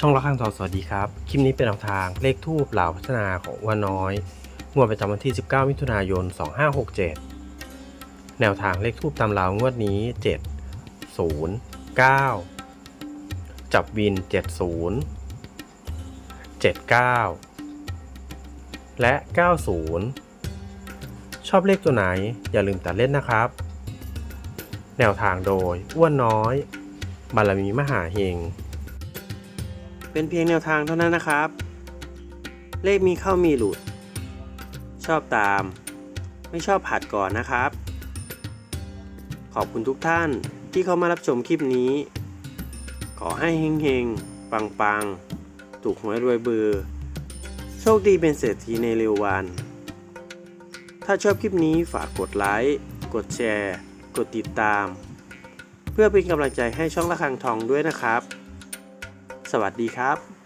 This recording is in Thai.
ช่องละข้างทองสวัสดีครับ คลิปนี้เป็นแนวทางเลขทูบเหล่าพัฒนาของอ้วันน้อยงวดประจำวันที่ 19 มิถุนายน 2567 แนวทางเลขทูบตามเหล่างวดนี้ 7 0 9 จับวิน 70 79 และ 90 ชอบเลขตัวไหนอย่าลืมตัดเล่นนะครับ แนวทางโดยอ้วนน้อย บารมีมหาเฮง เป็นเพียงแนวทางเท่านั้นนะครับ เลขมีเข้ามีหลุด ชอบตาม ไม่ชอบผัดก่อนนะครับ ขอบคุณทุกท่านที่เข้ามารับชมคลิปนี้ ขอให้เฮงๆ ปังๆ ถูกหวยรวยเบอร์ โชคดีเป็นเศรษฐีในเร็ววัน ถ้าชอบคลิปนี้ฝากกดไลค์ กดแชร์ กดติดตาม เพื่อเป็นกำลังใจให้ช่องละคังทองด้วยนะครับ สวัสดีครับ